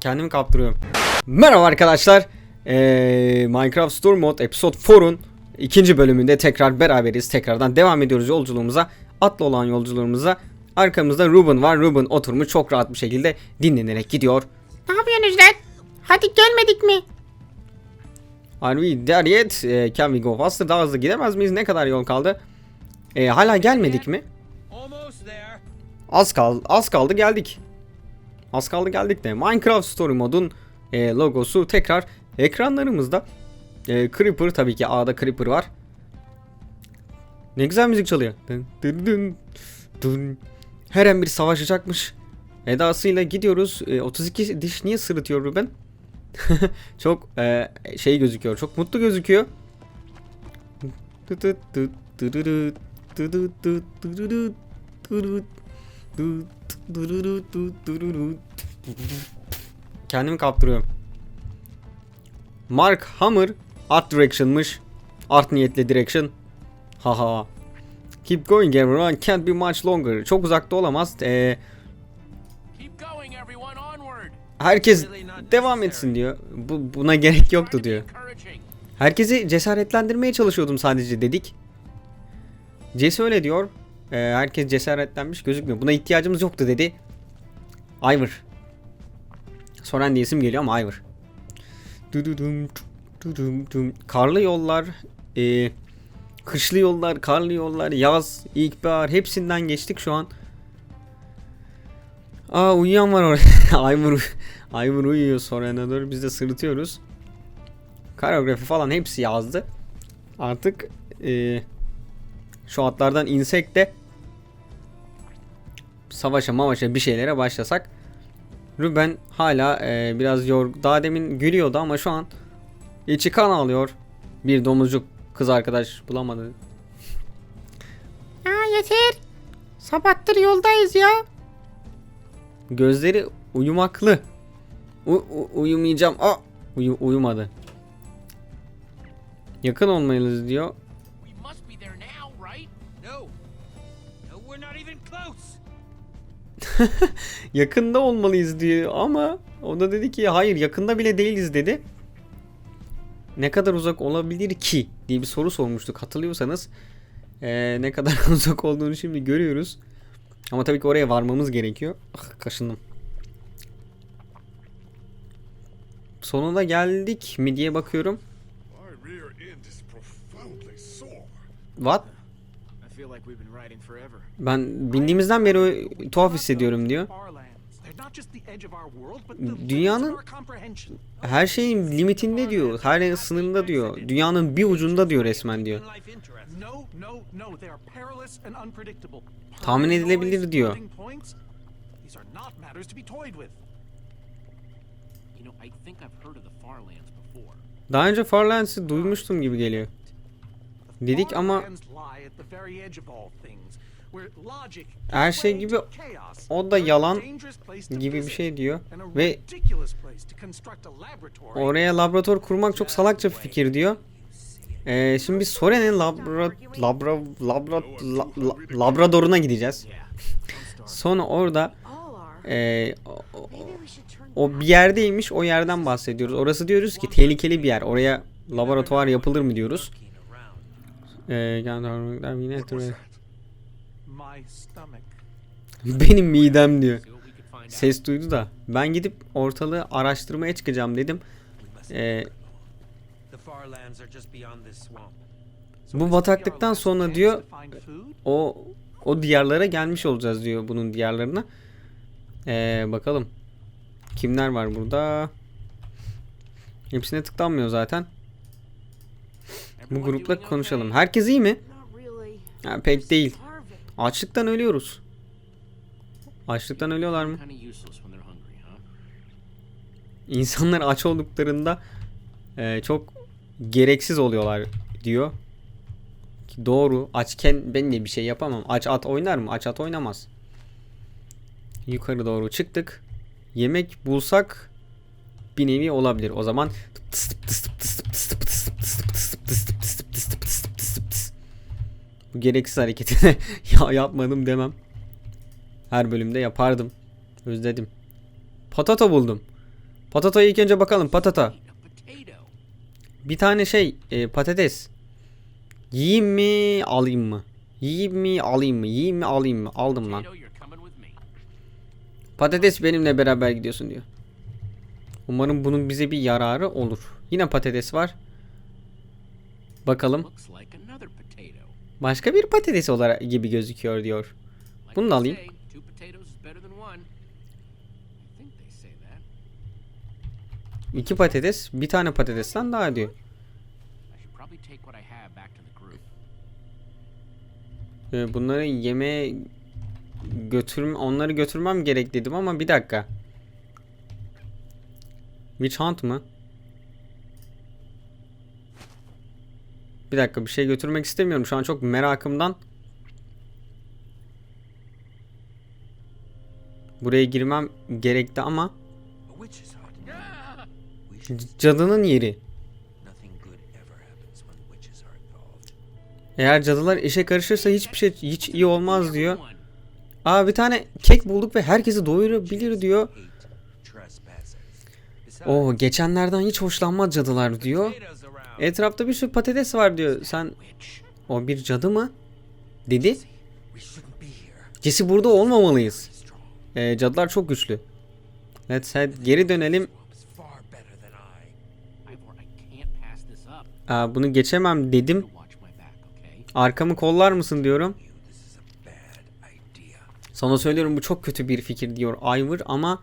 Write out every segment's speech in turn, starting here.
Kendimi kaptırıyorum. Merhaba arkadaşlar. Ee, Minecraft Story Mode Episode 4'un ikinci bölümünde tekrar beraberiz. Tekrardan devam ediyoruz yolculuğumuza. Atla olan yolculuğumuza. Arkamızda Ruben var. Ruben oturmuş çok rahat bir şekilde dinlenerek gidiyor. Ne yapıyorsunuz lan? Hadi gelmedik mi? Are we there yet? Ee, can we go faster? Daha hızlı gidemez miyiz? Ne kadar yol kaldı? Ee, hala gelmedik mi? Az kaldı, az kaldı geldik. Az kaldı geldik de Minecraft Story modun e, logosu tekrar ekranlarımızda. E, Creeper tabii ki A'da Creeper var. Ne güzel müzik çalıyor. Dın dın dın dın. Her an bir savaşacakmış. Edasıyla gidiyoruz. E, 32 diş niye sırıtıyor Ruben? çok e, şey gözüküyor. Çok mutlu gözüküyor. Kendimi kaptırıyorum. Mark Hammer art direction'mış. Art niyetli direction. Haha. Keep going everyone. Can't be much longer. Çok uzakta olamaz. Eee herkes devam etsin diyor. Bu, buna gerek yoktu diyor. Herkesi cesaretlendirmeye çalışıyordum sadece dedik. Jesse öyle diyor. Ee, herkes cesaretlenmiş gözükmüyor. Buna ihtiyacımız yoktu dedi. Ivor. Soren diye isim geliyor ama Ivor. Karlı yollar, e, kışlı yollar, karlı yollar, yaz, ilkbahar hepsinden geçtik şu an. Aa uyuyan var orada. Ivor, Ivor uyuyor Soren'a doğru biz de sırıtıyoruz. Koreografi falan hepsi yazdı. Artık e, şu atlardan insek de savaşa mavaşa bir şeylere başlasak. Ruben hala e, biraz yor. Daha demin gülüyordu ama şu an içi kan alıyor. Bir domuzcuk kız arkadaş bulamadı. Ya yeter. Sabahtır yoldayız ya. Gözleri uyumaklı. U- u- uyumayacağım. Aa, uyu- uyumadı. Yakın olmalıyız diyor. Yakında olmalıyız diyor ama o da dedi ki hayır yakında bile değiliz dedi. Ne kadar uzak olabilir ki diye bir soru sormuştuk hatırlıyorsanız. Ee, ne kadar uzak olduğunu şimdi görüyoruz. Ama tabii ki oraya varmamız gerekiyor. Ah, kaşındım. Sonuna geldik mi diye bakıyorum. What? Ben bindiğimizden beri tuhaf hissediyorum diyor dünyanın her şeyin limitinde diyor. Her şeyin sınırında diyor. Dünyanın bir ucunda diyor resmen diyor. Tahmin edilebilir diyor. Daha önce Farlands'ı duymuştum gibi geliyor. Dedik ama her şey gibi o da yalan gibi bir şey diyor. Ve oraya laboratuvar kurmak çok salakça bir fikir diyor. Ee, şimdi biz Soren'in labra, labra, labra, la- la- labradoruna gideceğiz. Sonra orada o- o- o bir yerdeymiş o yerden bahsediyoruz. Orası diyoruz ki tehlikeli bir yer. Oraya laboratuvar yapılır mı diyoruz. Ee, yine What was that? My stomach. Benim midem diyor. Ses duydu da ben gidip ortalığı araştırmaya çıkacağım dedim. Ee, bu bataklıktan sonra diyor o o diyarlara gelmiş olacağız diyor bunun diyarlarına. Ee, bakalım. Kimler var burada? Hepsine tıklanmıyor zaten. Bu grupla konuşalım. Herkes iyi mi? Ha, pek değil. Açlıktan ölüyoruz. Açlıktan ölüyorlar mı? İnsanlar aç olduklarında e, çok gereksiz oluyorlar diyor. Ki Doğru. Açken ben de bir şey yapamam. Aç at oynar mı? Aç at oynamaz. Yukarı doğru çıktık. Yemek bulsak bir nevi olabilir. O zaman Bu gereksiz hareketi de ya yapmadım demem. Her bölümde yapardım. Özledim. Patata buldum. Patatayı ilk önce bakalım. Patata. Bir tane şey e, patates. Yiyeyim mi alayım mı? Yiyeyim mi alayım mı? Yiyeyim mi alayım mı? Aldım lan. Patates benimle beraber gidiyorsun diyor. Umarım bunun bize bir yararı olur. Yine patates var. Bakalım. Başka bir patates olarak gibi gözüküyor diyor. Bunu da alayım. İki patates bir tane patatesten daha diyor. Ee, Bunları yemeğe götürm onları götürmem gerek dedim ama bir dakika. Witch Hunt mı? Bir dakika bir şey götürmek istemiyorum. Şu an çok merakımdan. Buraya girmem gerekti ama cadının yeri. Eğer cadılar işe karışırsa hiçbir şey hiç iyi olmaz diyor. Aa bir tane kek bulduk ve herkesi doyurabilir diyor. O geçenlerden hiç hoşlanmaz cadılar diyor. Etrafta bir sürü patates var diyor. Sen o bir cadı mı? Dedi. Jesse burada olmamalıyız. Ee, cadılar çok güçlü. Let's head. Geri dönelim. Aa, bunu geçemem dedim. Arkamı kollar mısın diyorum. Sana söylüyorum bu çok kötü bir fikir diyor Ivor ama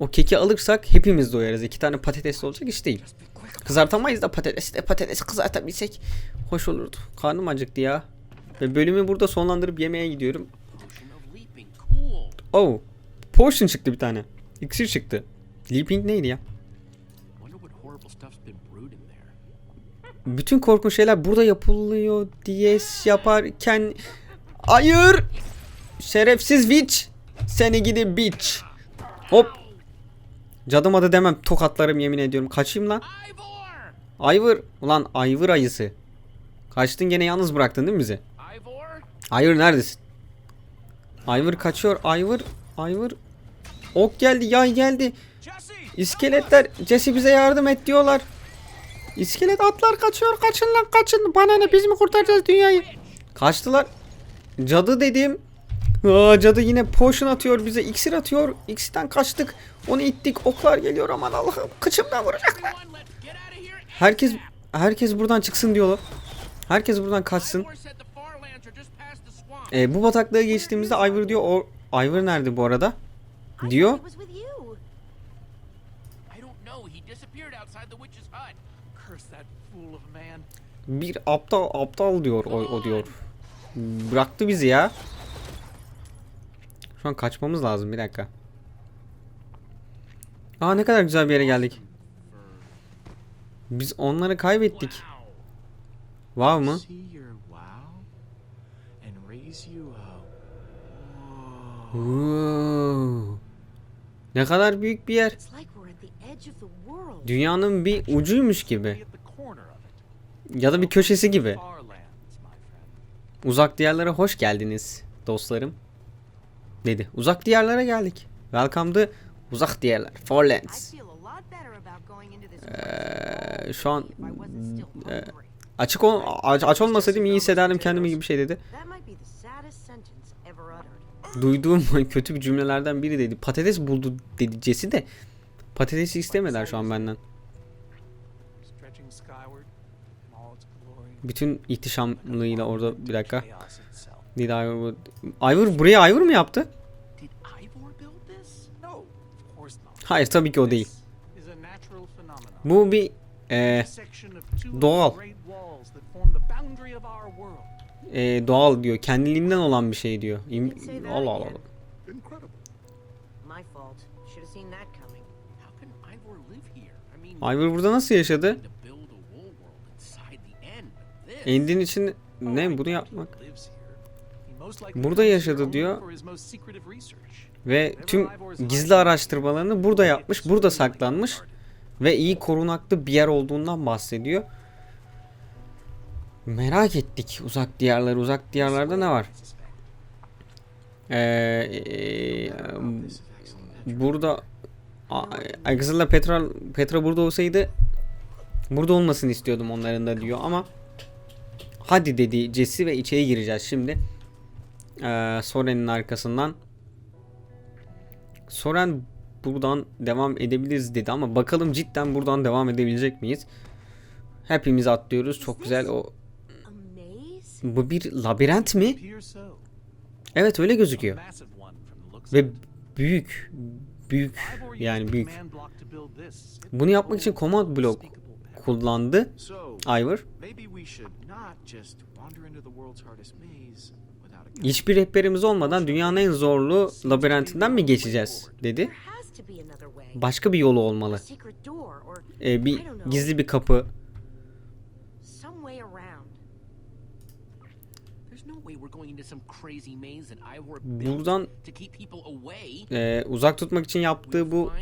o keki alırsak hepimiz doyarız. İki tane patates olacak iş değil. Kızartamayız da patatesi de patates kızartabilsek hoş olurdu. Karnım acıktı ya. Ve bölümü burada sonlandırıp yemeğe gidiyorum. Oh. Potion çıktı bir tane. İksir çıktı. Leaping neydi ya? Bütün korkunç şeyler burada yapılıyor diye yaparken... Hayır! Şerefsiz witch! Seni gidi bitch! Hop! Cadım adı demem tokatlarım yemin ediyorum. Kaçayım lan. Ivor! Ulan Ivor ayısı. Kaçtın gene yalnız bıraktın değil mi bizi? Ivor? Neredesin? Ivor kaçıyor. Ivor. Ivor. Ok geldi. Yay geldi. İskeletler. Jesse bize yardım et diyorlar. İskelet atlar kaçıyor. Kaçın lan kaçın. Bana ne biz mi kurtaracağız dünyayı? Kaçtılar. Cadı dedim. Aa, cadı yine potion atıyor bize. iksir atıyor. İksirden kaçtık. Onu ittik. Oklar geliyor aman Allah'ım. Kıçımdan vuracaklar. Herkes herkes buradan çıksın diyorlar. Herkes buradan kaçsın. Ee, bu bataklığa geçtiğimizde Ivor diyor. O Ivor nerede bu arada? Diyor. Bir aptal aptal diyor o, o diyor. Bıraktı bizi ya. Şu an kaçmamız lazım bir dakika. Aa ne kadar güzel bir yere geldik. Biz onları kaybettik. Wow mı? Ne kadar büyük bir yer. Dünyanın bir ucuymuş gibi. Ya da bir köşesi gibi. Uzak diyarlara hoş geldiniz dostlarım. Dedi. Uzak diyarlara geldik. Welcome to uzak diyarlar. This Ee, şu an still e, açık ol, aç, aç olmasaydım iyi hissederdim kendimi gibi bir şey dedi. Duyduğum kötü bir cümlelerden biri dedi. Patates buldu dedi Jesse de. Patatesi istemediler şu an benden. Bütün ihtişamlığıyla orada bir dakika. Did Ivor, Ivor buraya Ivor mu yaptı? Hayır tabii ki o değil. Bu bir e, doğal. e, doğal diyor. Kendiliğinden olan bir şey diyor. İm- Allah Allah. Ivor burada nasıl yaşadı? Endin için Oh, ne he bunu yapmak? Burada yaşadı diyor. Ve tüm gizli araştırmalarını burada yapmış, burada saklanmış ve iyi korunaklı bir yer olduğundan bahsediyor. Merak ettik uzak diyarlar. Uzak diyarlarda ne var? Ee, e, burada A- Kızıl'la Petra Petra burada olsaydı burada olmasını istiyordum onların da diyor ama hadi dedi Jesse ve içeri gireceğiz şimdi. Ee, Soren'in arkasından Soren buradan devam edebiliriz dedi ama bakalım cidden buradan devam edebilecek miyiz? Hepimiz atlıyoruz. Çok güzel o bu bir labirent mi? Evet öyle gözüküyor. Ve büyük büyük yani büyük. Bunu yapmak için command block kullandı Ivor. Hiçbir rehberimiz olmadan dünyanın en zorlu labirentinden mi geçeceğiz dedi. Başka bir yolu olmalı. Ee, bir gizli bir kapı. Buradan e, uzak tutmak için yaptığı bu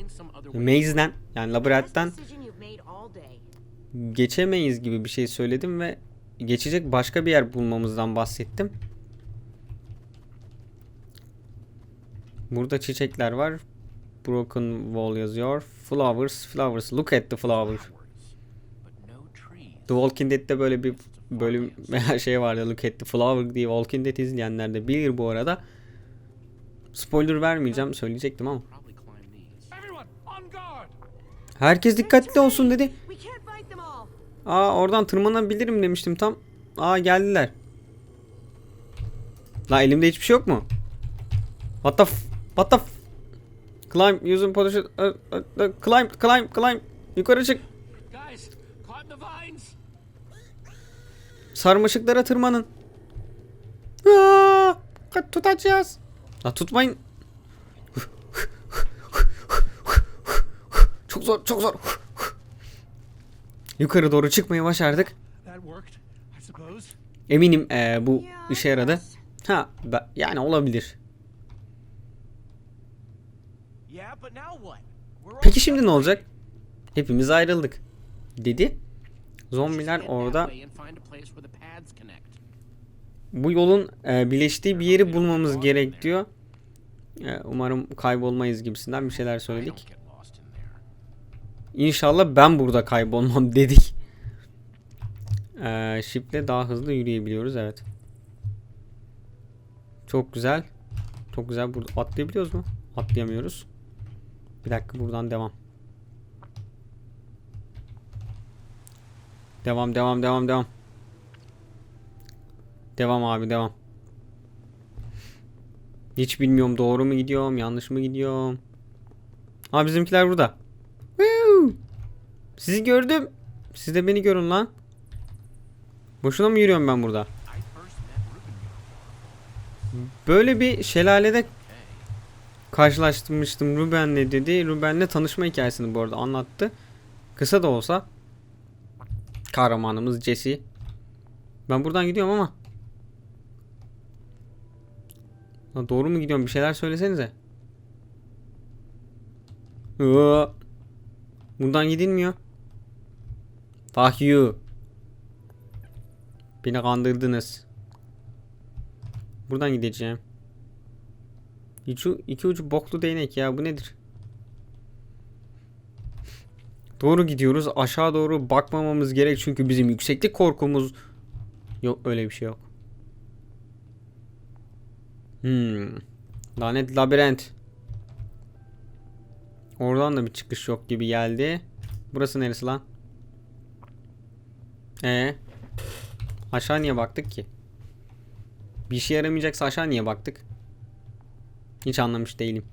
maze'den yani labirentten geçemeyiz gibi bir şey söyledim ve geçecek başka bir yer bulmamızdan bahsettim. Burada çiçekler var. Broken wall yazıyor. Flowers, flowers. Look at the flower. The Walking Dead'de böyle bir bölüm veya şey vardı. Look at the flower diye Walking Dead izleyenler de bilir bu arada. Spoiler vermeyeceğim. Söyleyecektim ama. Herkes dikkatli olsun dedi. Aa oradan tırmanabilirim demiştim tam. Aa geldiler. La elimde hiçbir şey yok mu? What the f What the f? Climb using position uh, uh, uh, Climb climb climb. Yukarı çık. Guys, climb the vines. Sarmaşıklara tırmanın. Aa, Tutacağız. La tutmayın. Çok zor çok zor. Yukarı doğru çıkmayı başardık. Eminim eee, bu işe yaradı. Ha yani olabilir. Peki şimdi ne olacak? Hepimiz ayrıldık. Dedi. Zombiler orada bu yolun eee, birleştiği bir yeri bulmamız gerek diyor. Eee, umarım kaybolmayız gibisinden bir şeyler söyledik. İnşallah ben burada kaybolmam dedik. Eee shiple daha hızlı yürüyebiliyoruz evet. Çok güzel. Çok güzel. Burada atlayabiliyoruz mu? Atlayamıyoruz. Bir dakika buradan devam. Devam devam devam devam. Devam abi devam. Hiç bilmiyorum doğru mu gidiyorum yanlış mı gidiyorum. Aa bizimkiler burada. Sizi gördüm. Siz de beni görün lan. Boşuna mı yürüyorum ben burada? Böyle bir şelalede karşılaştırmıştım Ruben'le dedi. Ruben'le tanışma hikayesini bu arada anlattı. Kısa da olsa. Kahramanımız Jesse. Ben buradan gidiyorum ama. Ha, doğru mu gidiyorum? Bir şeyler söylesenize. Iıı. Buradan gidilmiyor. Fuck you. Beni kandırdınız. Buradan gideceğim. İki, iki ucu boklu değnek ya bu nedir? Doğru gidiyoruz. Aşağı doğru bakmamamız gerek çünkü bizim yükseklik korkumuz yok öyle bir şey yok. Hmm. Lanet labirent. Oradan da bir çıkış yok gibi geldi. Burası neresi lan? Ee? Aşağı niye baktık ki? Bir işe yaramayacaksa aşağı niye baktık? Hiç anlamış değilim.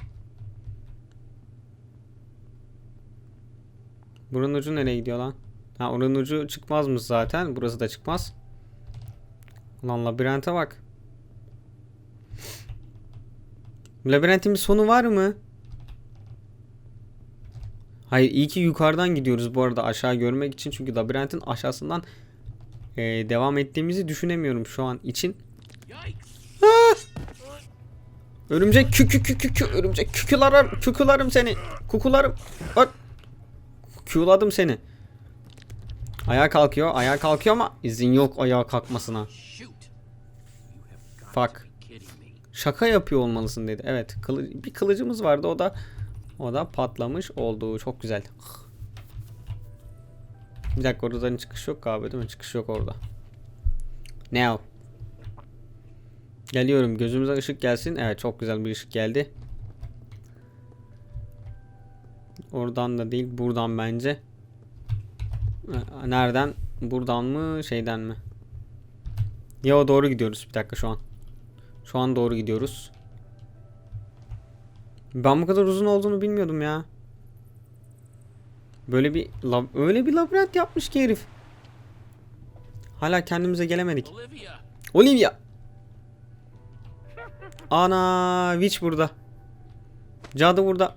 Buranın ucu nereye gidiyor lan? Ha oranın ucu çıkmazmış zaten. Burası da çıkmaz. Lan labirente bak. Labirentin bir sonu var mı? Hayır iyi ki yukarıdan gidiyoruz bu arada aşağı görmek için. Çünkü labirentin aşağısından eee, devam ettiğimizi düşünemiyorum şu an için. Yikes! Örümcek kükü kükü kü örümcek kükülarım kükülarım seni kukularım Bak Küküladım seni Ayağa kalkıyor. Ayağa kalkıyor ama izin yok ayağa kalkmasına. Fuck. Şaka yapıyor olmalısın dedi. Evet, kılı- bir kılıcımız vardı. O da o da patlamış oldu. Çok güzel. Bir dakika oradan çıkış yok galiba değil mi? Çıkış yok orada. Now. Geliyorum. Gözümüze ışık gelsin. Evet, çok güzel bir ışık geldi. Oradan da değil, buradan bence. Nereden? Buradan mı, şeyden mi? Ya doğru gidiyoruz bir dakika şu an. Şu an doğru gidiyoruz. Ben bu kadar uzun olduğunu bilmiyordum ya. Böyle bir öyle bir labirent yapmış ki herif. Hala kendimize gelemedik. Olivia! Olivia. Ana, Witch burada. Cadı burada.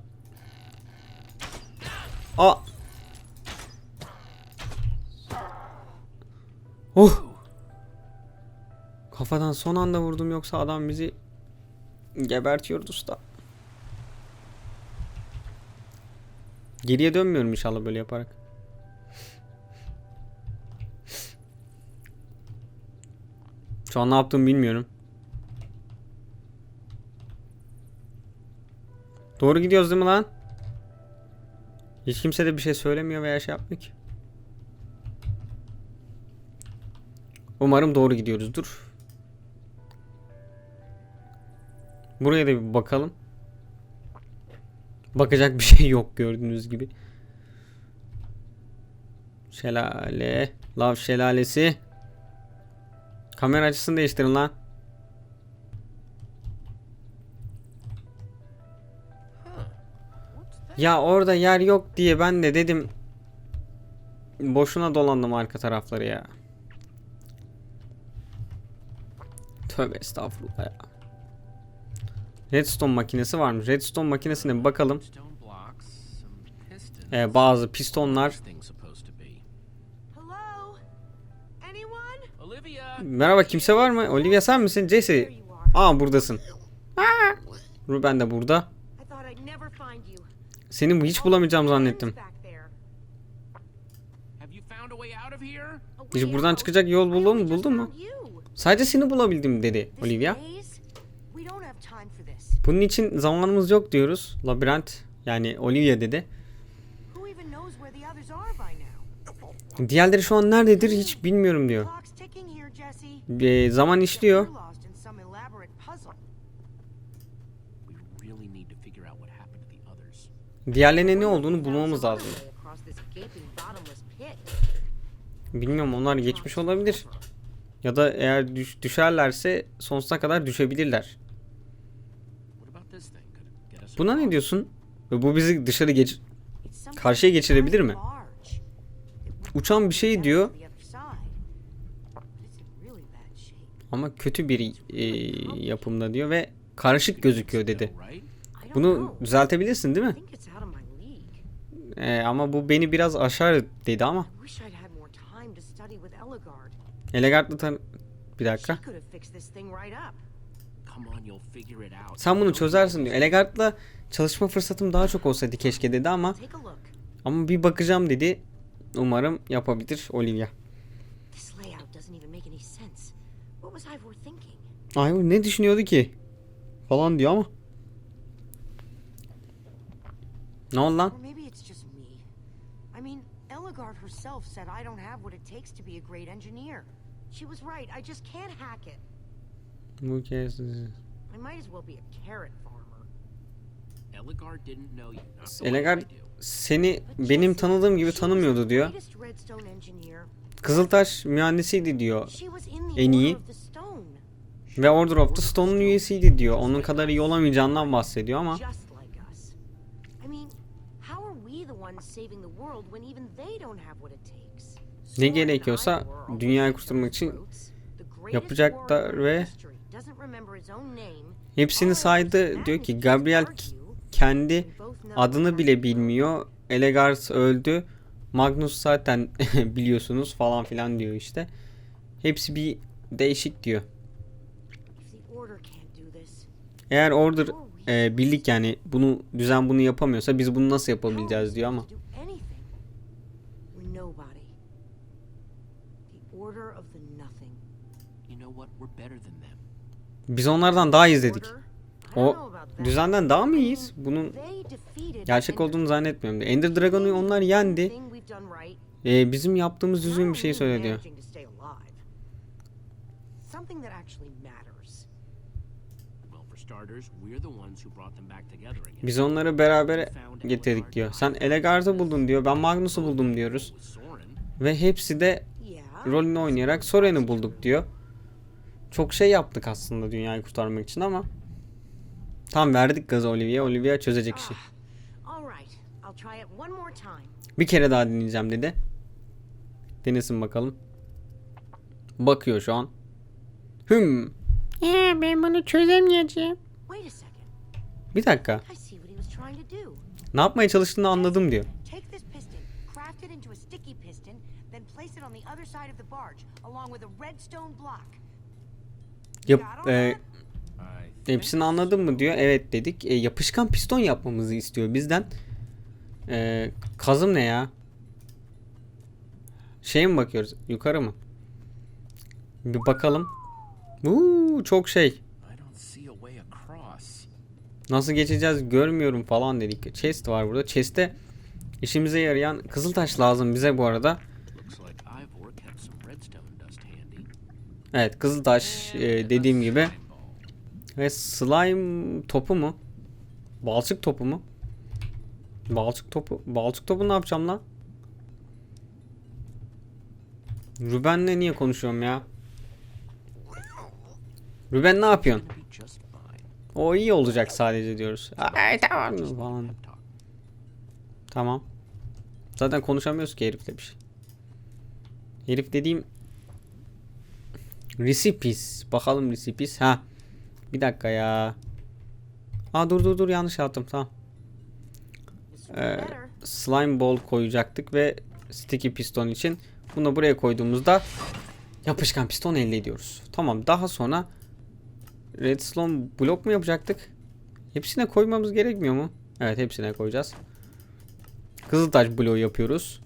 Aa. Oh. Kafadan son anda vurdum yoksa adam bizi gebertiyordu usta. Geriye dönmüyorum inşallah böyle yaparak. Şu an ne yaptığımı bilmiyorum. Doğru gidiyoruz değil mi lan? Hiç kimse de bir şey söylemiyor veya şey yapmıyor ki. Umarım doğru gidiyoruzdur. Buraya da bir bakalım. Bakacak bir şey yok gördüğünüz gibi. Şelale. Lav şelalesi. Kamera açısını değiştirin lan. Ya orada yer yok diye ben de dedim. Boşuna dolandım arka tarafları ya. Tövbe estağfurullah ya. Redstone makinesi varmış. Redstone makinesine bakalım. Ee, bazı pistonlar. Merhaba kimse var mı? Olivia sen misin? Jesse. Aa buradasın. Ruben de burada. Seni hiç bulamayacağım zannettim. Way buradan çıkacak yol buldun mu? Buldun mu? Sadece seni bulabildim dedi Olivia. Bunun için zamanımız yok diyoruz. Labirent yani Olivia dedi. Diğerleri şu an nerededir hiç bilmiyorum diyor. Ee, zaman işliyor. Diğerlerine ne olduğunu bulmamız lazım. Bilmiyorum onlar geçmiş olabilir. Ya da eğer düş- düşerlerse sonsuza kadar düşebilirler. Buna ne diyorsun? Ve bu bizi dışarı geç Karşıya geçirebilir mi? uçan bir şey diyor ama kötü bir e, yapımda diyor ve karışık gözüküyor dedi. Bunu düzeltebilirsin değil mi? Ee, ama bu beni biraz aşar dedi ama. Elegant'la tan- bir dakika. Sen bunu çözersin diyor. Elegant'la çalışma fırsatım daha çok olsaydı keşke dedi ama ama bir bakacağım dedi. Umarım yapabilir Olivia. Ivor ne düşünüyordu ki? Falan diyor ama. Ne oldu lan? Herself said I don't have what it takes to be a great engineer. She was right. I just can't hack it. Bu kez I might as well be a carrot farmer. Eligard didn't know you. Do. seni benim tanıdığım gibi tanımıyordu diyor. Kızıltaş mühendisiydi diyor. En iyi. Ve Order of the Stone'un üyesiydi diyor. Onun kadar iyi olamayacağından bahsediyor ama. Just like us. I mean, how are we the ones saving the world when even they don't have what it takes? Ne gerekiyorsa dünyayı kurtarmak için yapacaklar ve hepsini saydı. Diyor ki Gabriel kendi adını bile bilmiyor. Elegars öldü. Magnus zaten biliyorsunuz falan filan diyor işte. Hepsi bir değişik diyor. Eğer Order ee, e, birlik yani bunu düzen bunu yapamıyorsa biz bunu nasıl yapabileceğiz diyor ama. Biz onlardan daha iyiyiz dedik. O düzenden daha mı iyiyiz? Bunun gerçek olduğunu zannetmiyorum. Ender Dragon'u onlar yendi. Ee, bizim yaptığımız düzgün bir şey söyle. Biz onları beraber getirdik diyor. Sen Elegard'ı buldun diyor. Ben Magnus'u buldum diyoruz. Ve hepsi de rolünü oynayarak Soren'i bulduk diyor. Çok şey yaptık aslında dünyayı kurtarmak için ama tam verdik gazı Olivia'ya. Olivia çözecek işi. All right. I'll try it one more time. Bir kere daha dinleyeceğim dedi. Denesin bakalım. Bakıyor şu an. Hüm. Ee, ben bunu çözemeyeceğim. Bir dakika. Ne yapmaya çalıştığını anladım diyor. Yap, e, hepsini anladın mı diyor. Evet dedik. E, yapışkan piston yapmamızı istiyor bizden. E, kazım ne ya? Şeye mi bakıyoruz? Yukarı mı? Bir bakalım. Uuu çok şey. I don't see a way across. Nasıl geçeceğiz görmüyorum falan dedik. Chest var burada. Chest'te işimize yarayan kızıltaş lazım bize bu arada. Evet kızıltaş e, dediğim gibi. Ve slime topu mu? Balçık topu mu? Balçık topu. Balçık topu ne yapacağım lan? Ruben'le niye konuşuyorum ya? Ruben ne yapıyorsun? Gonna be just fine. O iyi olacak sadece diyoruz. Ay tamam falan. Tamam. Zaten konuşamıyoruz ki herifle bir şey. Herif dediğim recipes. Bakalım recipes. Ha. Bir dakika ya. Aa dur dur dur yanlış yaptım tamam. Ee, slime ball koyacaktık ve sticky piston için bunu buraya koyduğumuzda yapışkan piston elde ediyoruz. Tamam daha sonra redstone blok mu yapacaktık? Hepsine koymamız gerekmiyor mu? Evet hepsine koyacağız. Kızıltaş bloğu yapıyoruz.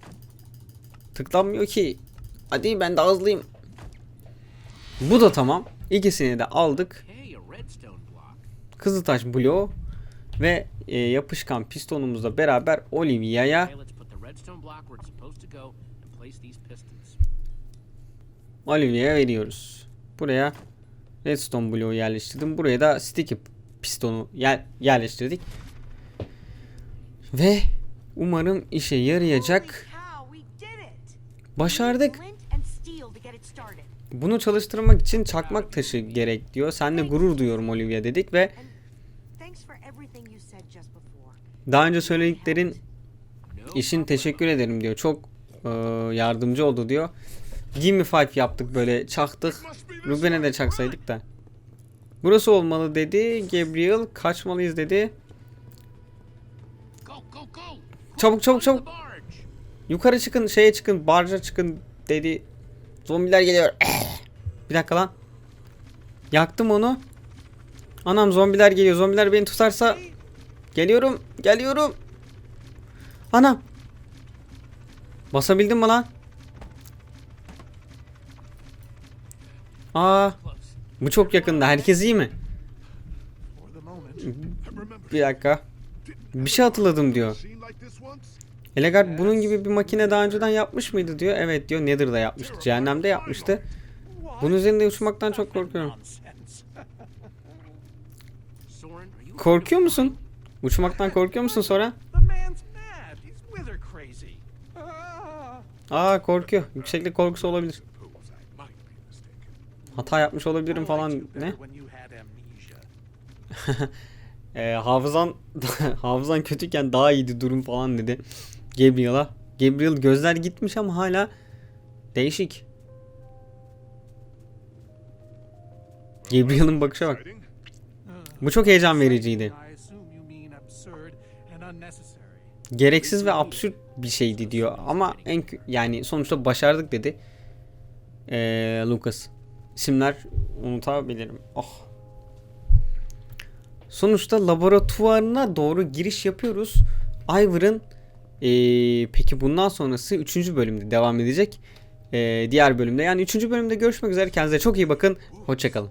Tıklanmıyor ki. Hadi ben daha hızlıyım. Bu da tamam. İkisini de aldık. Kızıltaş bloğu ve e, yapışkan pistonumuzla beraber Olivia'ya. Olivia'ya veriyoruz. Buraya redstone bloğu yerleştirdim. Buraya da sticky pistonu yer, yerleştirdik. Ve umarım işe yarayacak. Başardık. Bunu çalıştırmak için çakmak taşı gerek diyor. Seninle gurur duyuyorum Olivia dedik ve daha önce söylediklerin No için teşekkür ederim diyor. Çok e, yardımcı oldu diyor. Give me five yaptık böyle çaktık. Ruben'e de çaksaydık da. Burası olmalı dedi. Gabriel kaçmalıyız dedi. Çabuk çabuk çabuk. Yukarı çıkın şeye çıkın barca çıkın dedi. Zombiler geliyor. Bir dakika lan. Yaktım onu. Anam zombiler geliyor. Zombiler beni tutarsa geliyorum. Geliyorum. Anam. Basabildim mi lan? Aa, bu çok yakında. Herkes iyi mi? Bir dakika. Bir şey hatırladım diyor. Elegard bunun gibi bir makine daha önceden yapmış mıydı diyor. Evet diyor. Nether'da yapmıştı. Cehennemde yapmıştı. Bunun üzerinde uçmaktan çok korkuyorum. Korkuyor musun? Uçmaktan korkuyor musun sonra? Aa korkuyor. Yükseklik korkusu olabilir. Suppose I might be mistaken. Hata yapmış olabilirim falan. Ne? Ee, hafızan hafızan kötüyken daha iyiydi durum falan dedi. Gabriel'a. Gabriel gözler gitmiş ama hala değişik. Gabriel'ın bakışa bak. Bu çok heyecan vericiydi. Gereksiz ve absürt bir şeydi diyor ama en yani sonuçta başardık dedi ee, Lucas isimler unutabilirim oh sonuçta laboratuvarına doğru giriş yapıyoruz Ivor'ın ee, peki bundan sonrası 3. bölümde devam edecek e, diğer bölümde yani 3. bölümde görüşmek üzere. Kendinize çok iyi bakın. Hoşçakalın.